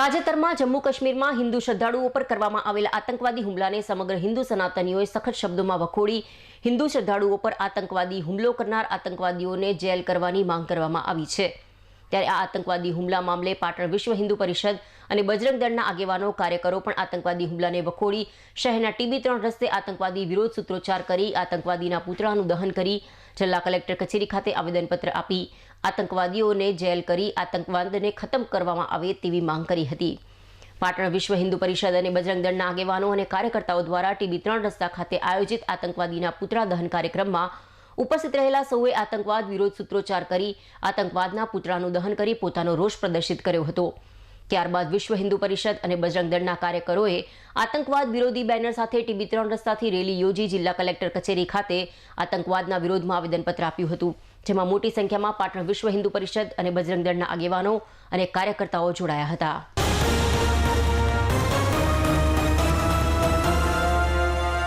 તાજેતરમાં જમ્મુ કાશ્મીરમાં હિન્દુ શ્રદ્ધાળુઓ પર કરવામાં આવેલા આતંકવાદી હુમલાને સમગ્ર હિન્દુ સનાતનીઓએ સખત શબ્દોમાં વખોડી. હિન્દુ શ્રદ્ધાળુઓ પર આતંકવાદી હુમલો કરનાર આતંકવાદીઓને જેલ કરવાની માંગ કરવામાં આવી છે. ત્યારે આ આતંકવાદી હુમલા મામલે પાટણ વિશ્વ હિન્દુ પરિષદ અને બજરંગ દળના આગેવાનો, કાર્યકરો પણ આતંકવાદી હુમલાને વખોડી. શહેરના ટીબી ત્રણ રસ્તે આતંકવાદી વિરોધ સૂત્રોચ્ચાર કરી, આતંકવાદીના પૂતળાનું દહન કરી જિલ્લા કલેક્ટર કચેરી ખાતે આવેદનપત્ર આપી આતંકવાદીઓને જેલ કરી આતંકવાદને ખતમ કરવામાં આવે તેવી માંગ કરી હતી. પાટણ વિશ્વ હિન્દુ પરિષદ અને બજરંગ દળના આગેવાનો અને કાર્યકર્તાઓ દ્વારા ટીબી ત્રણ રસ્તા ખાતે આયોજિત આતંકવાદીના પુતળા દહન કાર્યક્રમમાં ઉપસ્થિત રહેલા સૌએ આતંકવાદ વિરોધ સૂત્રોચ્ચાર કરી આતંકવાદના પુતળાનું દહન કરી પોતાનો રોષ પ્રદર્શિત કર્યો હતો. ત્યારબાદ વિશ્વ હિન્દુ પરિષદ અને બજરંગ દળના કાર્યકરોએ આતંકવાદ વિરોધી બેનર સાથે ટીબી ત્રણ રસ્તાથી રેલી યોજી જિલ્લા કલેક્ટર કચેરી ખાતે આતંકવાદના વિરોધમાં આવેદનપત્ર આપ્યું હતું, જેમાં મોટી સંખ્યામાં પાટણ વિશ્વ હિન્દુ પરિષદ અને બજરંગ દળના આગેવાનો અને કાર્યકર્તાઓ જોડાયા હતા.